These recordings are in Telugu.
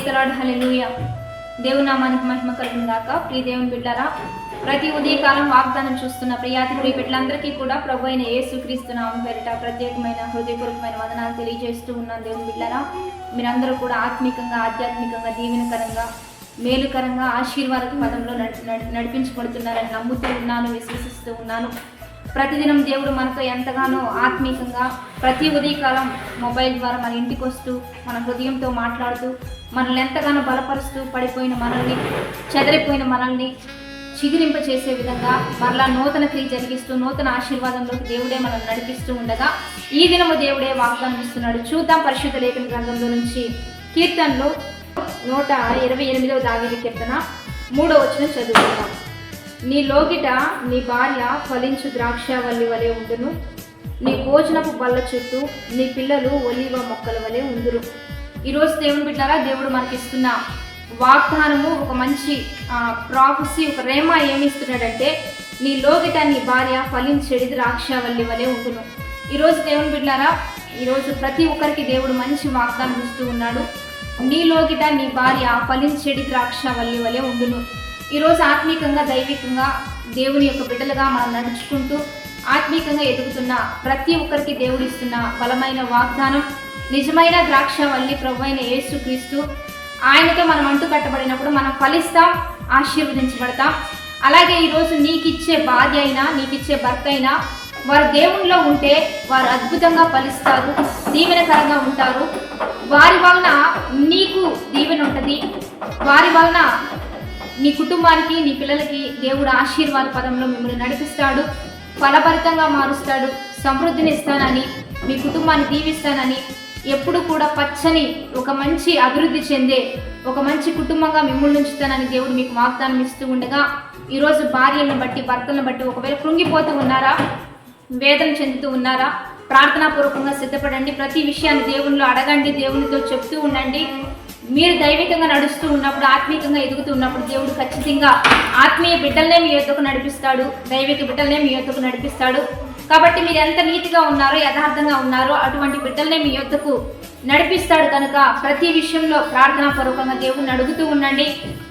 ప్రేస్తలాడు హలెలుయ దేవుని నామానికి మహిమ కలుగును గాక. ప్రియ దేవుని బిడ్డారా ప్రతి ఉదయకాలం వాగ్దానం చూస్తున్న ప్రియాతి ప్రియ బిడ్డలందరికీ కూడా ప్రభు అయిన యేసుక్రీస్తు నామం పేరిట ప్రత్యేకమైన హృదయపూర్వకమైన వదనాలు తెలియజేస్తూ ఉన్నాను దేవుని బిడ్డారా. మీరందరూ కూడా ఆత్మికంగా ఆధ్యాత్మికంగా దీవెనకరంగా మేలుకరంగా ఆశీర్వాద పదంలో నడిపించబడుతున్నారని నమ్ముతూ ఉన్నాను విశ్వసిస్తూ ఉన్నాను. ప్రతిదినం దేవుడు మనతో ఎంతగానో ఆత్మీకంగా ప్రతి ఉదయకాలం మొబైల్ ద్వారా మన ఇంటికి వస్తూ మన హృదయంతో మాట్లాడుతూ మనల్ని ఎంతగానో బలపరుస్తూ పడిపోయిన మనల్ని చెదరిపోయిన మనల్ని చిగురింప చేసే విధంగా మరలా నూతన క్రియ జరిగిస్తూ నూతన ఆశీర్వాదంలోకి దేవుడే మనల్ని నడిపిస్తూ ఉండగా ఈ దినము దేవుడే వాగ్దానం ఇస్తున్నాడు. చూద్దాం పరిశుద్ధ లేఖన గ్రంథంలో నుంచి కీర్తనలో నూట ఇరవై ఎనిమిదవ దావిది కీర్తన మూడో వచ్చిన చదువుకుందాం. నీ లోగిట నీ భార్య ఫలించు ద్రాక్షవల్లి వలె ఉండును. నీ భోజనపు బల్ల చుట్టూ నీ పిల్లలు ఒలివ మొక్కల వలె ఉందురు ఈరోజు దేవుని బిడ్డారా దేవుడు మనకి ఇస్తున్న వాగ్దానము ఒక మంచి ప్రాఫెసీ ఒక రేమా ఏమిస్తున్నాడంటే నీ లోగిట నీ భార్య ఫలించేది ద్రాక్షవల్లి వలె ఉండును. ఈరోజు దేవుని బిడ్డారా ఈరోజు ప్రతి ఒక్కరికి దేవుడు మంచి వాగ్దానం ఇస్తూ ఉన్నాడు. నీ లోగిట నీ భార్య ఫలించేడి ద్రాక్షవల్లి వలె ఉండును. ఈరోజు ఆత్మీకంగా దైవికంగా దేవుని యొక్క బిడ్డలుగా మనం నడుచుకుంటూ ఆత్మీకంగా ఎదుగుతున్న ప్రతి ఒక్కరికి దేవుడిస్తున్న బలమైన వాగ్దానం నిజమైన ద్రాక్ష వల్లి ప్రభు అయిన యేసుక్రీస్తు ఆయనతో మనం అంటు కట్టబడినప్పుడు మనం ఫలిస్తాం ఆశీర్వదించబడతాం. అలాగే ఈరోజు నీకిచ్చే ఇచ్చే భార్య అయినా నీకిచ్చే భర్త అయినా వారు దేవునిలో ఉంటే వారు అద్భుతంగా ఫలిస్తారు దీవెనకరంగా ఉంటారు. వారి వలన నీకు దీవెన ఉంటుంది. వారి వలన నీ కుటుంబానికి నీ పిల్లలకి దేవుడు ఆశీర్వాద పదంలో మిమ్మల్ని నడిపిస్తాడు ఫలభరితంగా మారుస్తాడు సమృద్ధిని ఇస్తానని మీ కుటుంబాన్ని దీవిస్తానని ఎప్పుడు కూడా పచ్చని ఒక మంచి అభివృద్ధి చెందే ఒక మంచి కుటుంబంగా మిమ్మల్ని ఉంచుతానని దేవుడు మీకు వాగ్దానం ఇస్తూ ఉండగా ఈరోజు భార్యలను బట్టి భర్తలను బట్టి ఒకవేళ కృంగిపోతూ ఉన్నారా వేదన చెందుతూ ఉన్నారా ప్రార్థనాపూర్వకంగా సిద్ధపడండి. ప్రతి విషయాన్ని దేవునిలో అడగండి దేవునితో చెప్తూ ఉండండి. మీరు దైవికంగా నడుస్తూ ఉన్నప్పుడు ఆత్మీయంగా ఎదుగుతూ ఉన్నప్పుడు దేవుడు ఖచ్చితంగా ఆత్మీయ బిడ్డలనే మీ యొక్కకు నడిపిస్తాడు. దైవిక బిడ్డలనే మీ యొక్కకు నడిపిస్తాడు. కాబట్టి మీరు ఎంత నీతిగా ఉన్నారో యథార్థంగా ఉన్నారో అటువంటి బిడ్డలనే మీ యొద్దకు నడిపిస్తాడు కనుక ప్రతి విషయంలో ప్రార్థనాపూర్వకంగా దేవుడిని అడుగుతూ ఉండండి.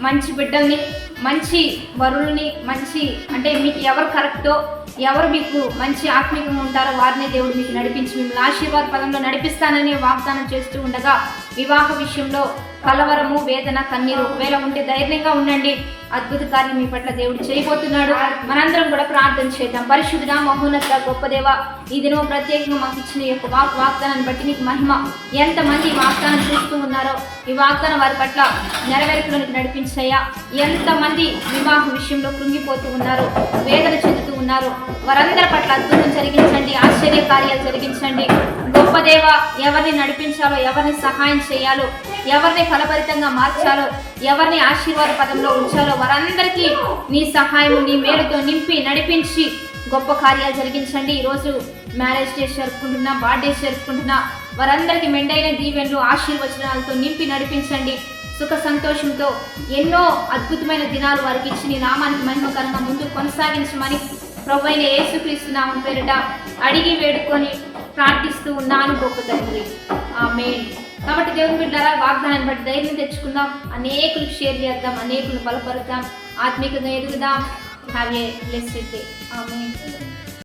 మంచి బిడ్డల్ని మంచి వరుల్ని మంచి అంటే మీకు ఎవరు కరెక్టో ఎవరు మీకు మంచి ఆత్మీయంగా ఉంటారో వారినే దేవుడు మీకు నడిపించి మిమ్మల్ని ఆశీర్వాద పదంలో నడిపిస్తానని వాగ్దానం చేస్తూ ఉండగా వివాహ విషయంలో కలవరము వేదన కన్నీరు ఒకవేళ ఉంటే ధైర్యంగా ఉండండి. అద్భుత కార్యం మీ పట్ల దేవుడు చేయబోతున్నాడు. మనందరం కూడా ప్రార్థన చేద్దాం. పరిశుద్ధ మహోన్నత గొప్ప దేవ ఈ దినం ప్రత్యేకంగా మాకు ఇచ్చిన యొక్క వాక్ వాగ్దానాన్ని బట్టి నీకు మహిమ. ఎంతమంది వాగ్దానం చూస్తూ ఉన్నారో ఈ వాగ్దానం వారి పట్ల నెరవేర్పులకు నడిపించాయా ఎంతమంది వివాహ విషయంలో కృంగిపోతూ ఉన్నారో వేదన చెందుతూ ఉన్నారు. వారందరి పట్ల అద్భుతం జరిగించండి ఆశ్చర్య కార్యాలు జరిగించండి. గొప్ప దేవ ఎవరిని నడిపించాలో ఎవరిని సహాయం చేయాలో ఎవరిని ఫలభరితంగా మార్చాలో ఎవరిని ఆశీర్వాద పదంలో ఉంచాలో వారందరికీ నీ సహాయం నీ మేలుతో నింపి నడిపించి గొప్ప కార్యాలు జరిగించండి. ఈరోజు మ్యారేజ్ డేస్ జరుపుకుంటున్నా బర్త్డేస్ జరుపుకుంటున్నా. వారందరికీ మెండైన దీవెన్లు ఆశీర్వచనాలతో నింపి నడిపించండి. సుఖ సంతోషంతో ఎన్నో అద్భుతమైన దినాలు వారికి ఇచ్చి నీ నామానికి మహిమకరంగా ముందు కొనసాగించమని ప్రభు అయిన యేసుక్రీస్తు నామం పేరిట అడిగి వేడుకొని ప్రార్థిస్తూ ఉన్నాను గొప్ప తండ్రి. ఆమె కాబట్టి దేవుని బిడ్డారా వాగ్దానాన్ని బట్టి ధైర్యం తెచ్చుకుందాం. అనేకులకు షేర్ చేద్దాం అనేకులు బలపరుద్దాం. ఆత్మీయంగా ఎదుగుదాం. హ్యావ్ ఏ బ్లెస్డ్ డే ఆమె